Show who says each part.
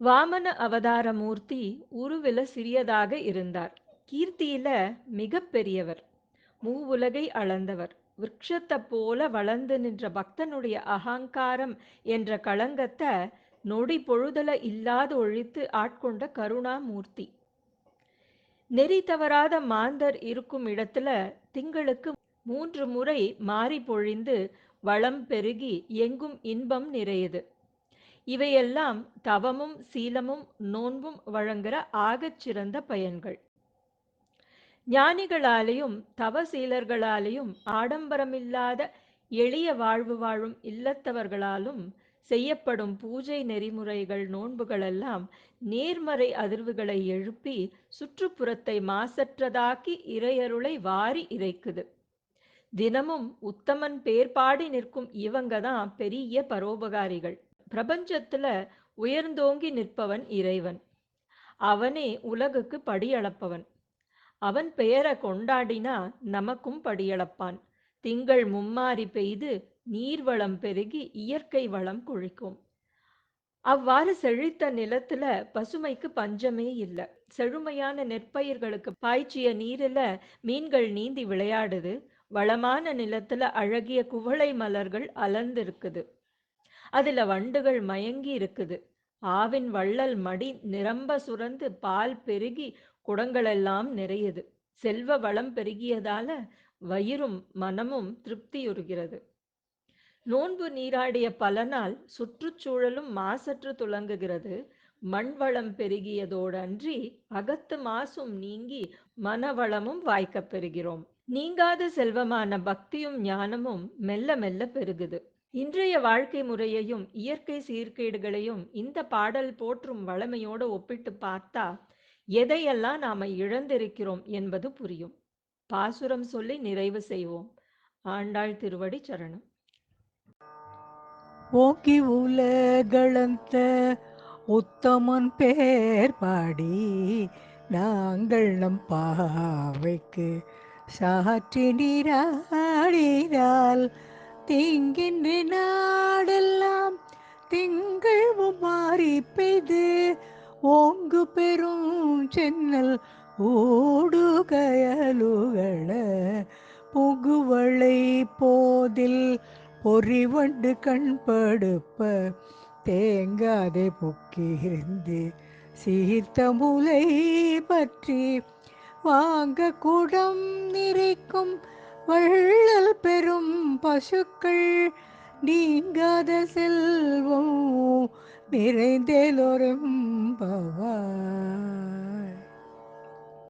Speaker 1: வாமன அவதார மூர்த்தி உருவில சிறியதாக இருந்தார். கீர்த்தியில மிக பெரியவர் மூவுலகை அளந்தவர் விரக்ஷத்தை போல வளர்ந்து நின்ற பக்தனுடைய அகங்காரம் என்ற களங்கத்தை நொடி பொழுதல இல்லாது ஒழித்து ஆட்கொண்ட கருணாமூர்த்தி. நெறி தவறாத மாந்தர் இருக்கும் இடத்துல திங்களுக்கு மூன்று முறை மாறி பொழிந்து வளம் பெருகி எங்கும் இன்பம் நிறையுது. இவையெல்லாம் தவமும் சீலமும் நோன்பும் வழங்குற ஆகச் சிறந்த பயன்கள். ஞானிகளாலேயும் தவசீலர்களாலேயும் ஆடம்பரமில்லாத எளிய வாழ்வு வாழும் இல்லத்தவர்களாலும் செய்யப்படும் பூஜை நெறிமுறைகள் நோன்புகளெல்லாம் நேர்மறை அதிர்வுகளை எழுப்பி சுற்றுப்புறத்தை மாசற்றதாக்கி இறையருளை வாரி இறைக்குது. தினமும் உத்தமன் பேர்பாடி நிற்கும் இவங்க தான் பெரிய பரோபகாரிகள். பிரபஞ்சத்துல உயர்ந்தோங்கி நிற்பவன் இறைவன். அவனே உலகுக்கு படியளப்பவன். அவன் பெயரை கொண்டாடினா நமக்கும் படியளப்பான். திங்கள் மும்மாறி பெய்து நீர்வளம் பெருகி இயற்கை வளம் கொழிக்கும். அவ்வாறு செழித்த நிலத்துல பசுமைக்கு பஞ்சமே இல்லை. செழுமையான நெற்பயிர்களுக்கு பாய்ச்சிய நீரில மீன்கள் நீந்தி விளையாடுது. வளமான நிலத்துல அழகிய குவளை மலர்கள் அலர்ந்திருக்குது. அதுல வண்டுகள் மயங்கி இருக்குது. ஆவின் வள்ளல் மடி நிரம்ப சுரந்து பால் பெருகி குடங்களெல்லாம் நிறையுது. செல்வ வளம் பெருகியதால வயிறும் மனமும் திருப்தியுறுகிறது. நோன்பு நீராடிய பலனால் சுற்றுச்சூழலும் மாசற்று துலங்குகிறது. மண் வளம் பெருகியதோடன்றி அகத்து மாசும் நீங்கி மனவளமும் வாய்க்கப் பெறுகிறோம். நீங்காத செல்வமான பக்தியும் ஞானமும் மெல்ல மெல்ல பெருகுது. இன்றைய வாழ்க்கை முறையையும் இயற்கை சீர்கேடுகளையும் இந்த பாடல் போற்றும் வளமையோடு ஒப்பிட்டு பார்த்தா எதையெல்லாம் நாம இழந்திருக்கிறோம் என்பது புரியும். பாசுரம் சொல்லி நிறைவு செய்வோம். ஆண்டாள் திருவடி சரணம்.
Speaker 2: ஓங்கி உலகளந்த உத்தமன் பேர் பாடி நாங்கள் நம் பாவைக்கு சாற்றி நீராடினால் தீங்கின்ற நாடெல்லாம் திங்கள் மாறி பெய்து ஓங்கு பெரும் சென்னல் ஓடுகயலுகள புகுவளை போதில் பொறிவண்டு கண்படுப்ப தேங்காதே பொக்கிருந்து சீர்த்த முலை பற்றி வாங்க குடம் நிறைக்கும் வள்ளல் பெரும் பசுக்கள் நீங்காத செல்வம் நிறைந்தேலோரும் பவா